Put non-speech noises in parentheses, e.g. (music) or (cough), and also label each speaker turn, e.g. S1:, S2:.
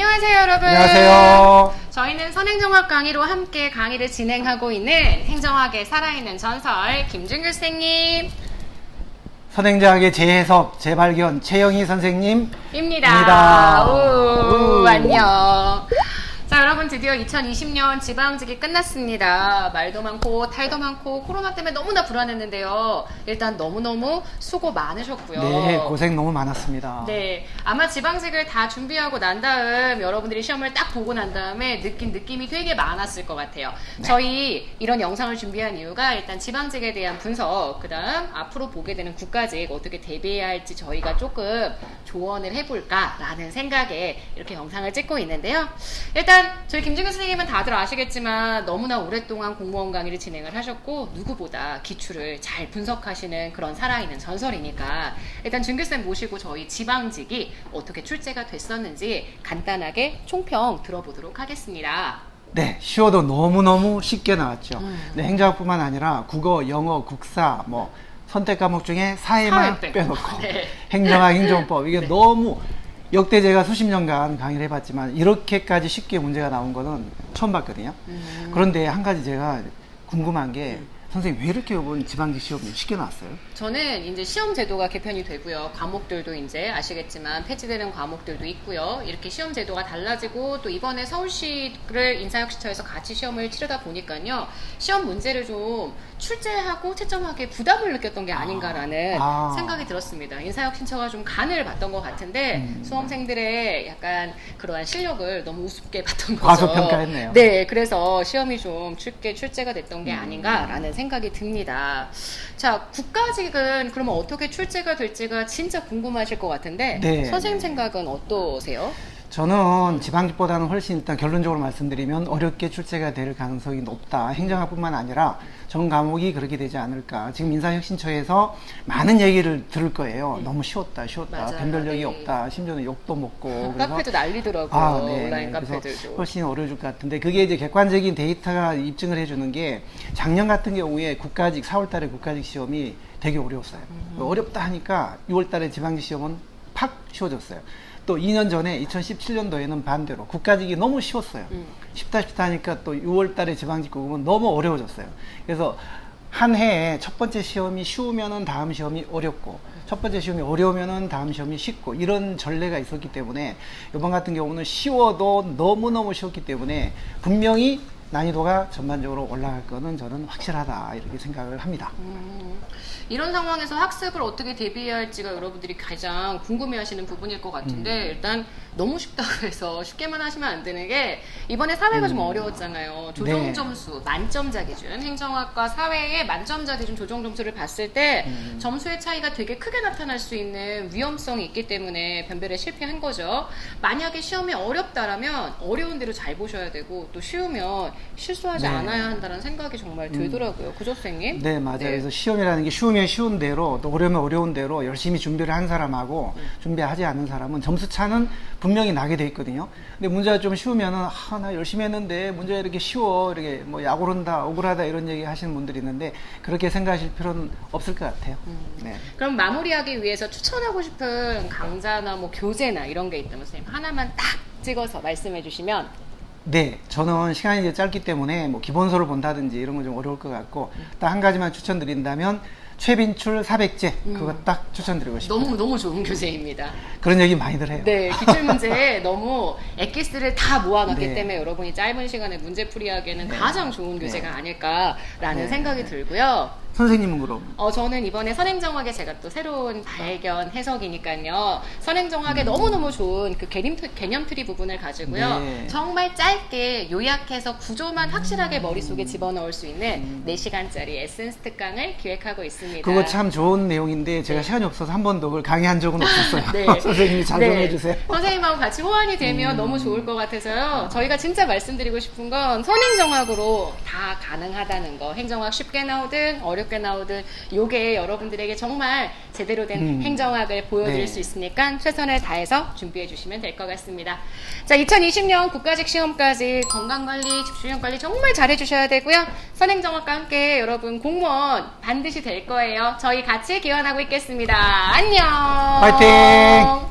S1: 안녕하세요, 여러분.
S2: 안녕하세요.
S1: 저희는 선행정학 강의로 함께 강의를 진행하고 있는 행정학의 살아있는 전설 김준규 선생님.
S2: 선행자학의 재해석, 재발견, 최영희 선생님.
S1: 입니다.
S2: 입니다.
S1: 우,
S2: 우.
S1: 안녕. 자, 여러분 드디어 2020년 지방직이 끝났습니다. 말도 많고 탈도 많고 코로나 때문에 너무나 불안했는데요. 일단 너무너무 수고 많으셨고요.
S2: 네, 고생 너무 많았습니다.
S1: 네, 아마 지방직을 다 준비하고 난 다음 여러분들이 시험을 딱 보고 난 다음에 느낀 느낌이 되게 많았을 것 같아요.
S2: 네.
S1: 저희 이런 영상을 준비한 이유가 일단 지방직에 대한 분석, 그 다음 앞으로 보게 되는 국가직 어떻게 대비해야 할지 저희가 조금 조언을 해볼까라는 생각에 이렇게 영상을 찍고 있는데요. 일단 저희 김준규 선생님은 다들 아시겠지만 너무나 오랫동안 공무원 강의를 진행을 하셨고 누구보다 기출을 잘 분석하시는 그런 살아있는 전설이니까 일단 준규쌤 모시고 저희 지방직이 어떻게 출제가 됐었는지 간단하게 총평 들어보도록 하겠습니다.
S2: 네, 쉬워도 너무너무 쉽게 나왔죠.
S1: 음.
S2: 네, 행정학뿐만 아니라 국어, 영어, 국사, 뭐 선택 과목 중에 사회만
S1: 사회.
S2: 빼놓고 (laughs)
S1: 네.
S2: 행정학, 행정법 이게 너무 역대 제가 수십 년간 강의를 해봤지만 이렇게까지 쉽게 문제가 나온 거는 처음 봤거든요.
S1: 음.
S2: 그런데 한 가지 제가 궁금한 게 선생님 왜 이렇게 이번 지방직 시험이 쉽게 나왔어요?
S1: 저는 이제 시험 제도가 개편이 되고요. 과목들도 이제 아시겠지만 폐지되는 과목들도 있고요. 이렇게 시험 제도가 달라지고 또 이번에 서울시를 인사혁신처에서 같이 시험을 치르다 보니까요. 시험 문제를 좀 출제하고 채점하기에 부담을 느꼈던 게 아닌가라는
S2: 아.
S1: 생각이 들었습니다. 인사혁신처가 좀 간을 봤던 것 같은데
S2: 음.
S1: 수험생들의 약간 그러한 실력을 너무 우습게 (laughs) 봤던 거죠.
S2: 과소평가했네요.
S1: 네, 그래서 시험이 좀 쉽게 출제가 됐던
S2: 음.
S1: 게 아닌가라는 생각이 듭니다. 자, 국가직은 그러면 어떻게 출제가 될지가 진짜 궁금하실 것 같은데
S2: 네.
S1: 선생님 생각은 어떠세요?
S2: 저는 지방직보다는 훨씬 일단 결론적으로 말씀드리면 어렵게 출제가 될 가능성이 높다. 행정학뿐만 아니라 전 과목이 그렇게 되지 않을까. 지금 인사혁신처에서 많은 얘기를 들을 거예요. 너무 쉬웠다, 쉬웠다,
S1: 음. 맞아요.
S2: 변별력이
S1: 네.
S2: 없다. 심지어는 욕도 먹고. (laughs)
S1: 카페도 난리더라고요.
S2: 아, 네.
S1: 온라인 카페들도.
S2: 훨씬 어려울 것 같은데 그게 이제 객관적인 데이터가 입증을 해주는 게 작년 같은 경우에 국가직 4월 달에 국가직 시험이 되게 어려웠어요.
S1: 음.
S2: 어렵다 하니까 6월 달에 지방직 시험은 팍 쉬워졌어요. 또 2년 전에 2017년도에는 반대로 국가직이 너무 쉬웠어요.
S1: 음.
S2: 쉽다 쉽다 하니까 또 6월 달에 지방직 국은 너무 어려워졌어요. 그래서 한 해에 첫 번째 시험이 쉬우면은 다음 시험이 어렵고 첫 번째 시험이 어려우면은 다음 시험이 쉽고 이런 전례가 있었기 때문에 이번 같은 경우는 쉬워도 너무너무 쉬웠기 때문에 분명히 난이도가 전반적으로 올라갈 거는 저는 확실하다 이렇게 생각을 합니다.
S1: 음, 이런 상황에서 학습을 어떻게 대비해야 할지가 여러분들이 가장 궁금해하시는 부분일 것 같은데
S2: 음.
S1: 일단 너무 쉽다고 해서 쉽게만 하시면 안 되는 게 이번에 사회가 좀 어려웠잖아요. 조정
S2: 음. 네.
S1: 점수 만점자 기준 행정학과 사회의 만점자 기준 조정 점수를 봤을 때
S2: 음.
S1: 점수의 차이가 되게 크게 나타날 수 있는 위험성이 있기 때문에 변별에 실패한 거죠. 만약에 시험이 어렵다라면 어려운 대로 잘 보셔야 되고 또 쉬우면 실수하지
S2: 네.
S1: 않아야 한다는 생각이 정말 들더라고요. 그죠, 선생님?
S2: 네, 맞아요. 그래서 시험이라는 게 쉬우면 쉬운 대로 또 어려우면 어려운 대로 열심히 준비를 한 사람하고 준비하지 않는 사람은 점수 차는 분명히 나게 돼 있거든요. 근데 문제가 좀 쉬우면은 아, 나 열심히 했는데 문제가 이렇게 쉬워. 이렇게 뭐 약오른다, 억울하다 이런 얘기 하시는 분들이 있는데 그렇게 생각하실 필요는 없을 것 같아요. 네.
S1: 그럼 마무리하기 위해서 추천하고 싶은 강좌나 뭐 교재나 이런 게 있다면 선생님 하나만 딱 찍어서 말씀해 주시면
S2: 네, 저는 시간이 이제 짧기 때문에 뭐 기본서를 본다든지 이런 건 좀 어려울 것 같고 딱 한 가지만 추천드린다면 최빈출 400제 그거 딱 추천드리고 싶어요.
S1: 너무 너무 좋은 교재입니다.
S2: 그런 얘기 많이들 해요.
S1: 네, 기출 문제에 너무 엑기스를 다 모아놨기
S2: 네.
S1: 때문에 여러분이 짧은 시간에 문제 풀이하기에는
S2: 네.
S1: 가장 좋은 교재가
S2: 네.
S1: 아닐까라는
S2: 네.
S1: 생각이 들고요.
S2: 선생님은 그럼
S1: 어, 저는 이번에 선행정학에 제가 또 새로운 발견 해석이니까요.
S2: 음.
S1: 선행정학에 너무너무 좋은 그 개념, 개념 트리 부분을 가지고요.
S2: 네.
S1: 정말 짧게 요약해서 구조만 확실하게 머릿속에 집어넣을 수 있는 4시간짜리 에센스 특강을 기획하고 있습니다.
S2: 음. 그거 참 좋은 내용인데 제가
S1: 네.
S2: 시간이 없어서 한 번도 그걸 강의한 적은 없었어요.
S1: 네. (laughs)
S2: 선생님이 잘좀
S1: 네.
S2: 해주세요. 음.
S1: 선생님하고 같이 호환이 되면 너무 좋을 것 같아서요. 저희가 진짜 말씀드리고 싶은 건 선행정학으로 다 가능하다는 거. 행정학 쉽게 나오든 어렵 게 나오든 요게 여러분들에게 정말 제대로 된
S2: 음.
S1: 행정학을 보여드릴
S2: 네.
S1: 수 있으니까 최선을 다해서 준비해 주시면 될 것 같습니다. 자, 2020년 국가직 시험까지 건강관리, 집중력관리 정말 잘 해주셔야 되고요. 선행정학과 함께 여러분 공무원 반드시 될 거예요. 저희 같이 기원하고 있겠습니다. 안녕.
S2: 파이팅!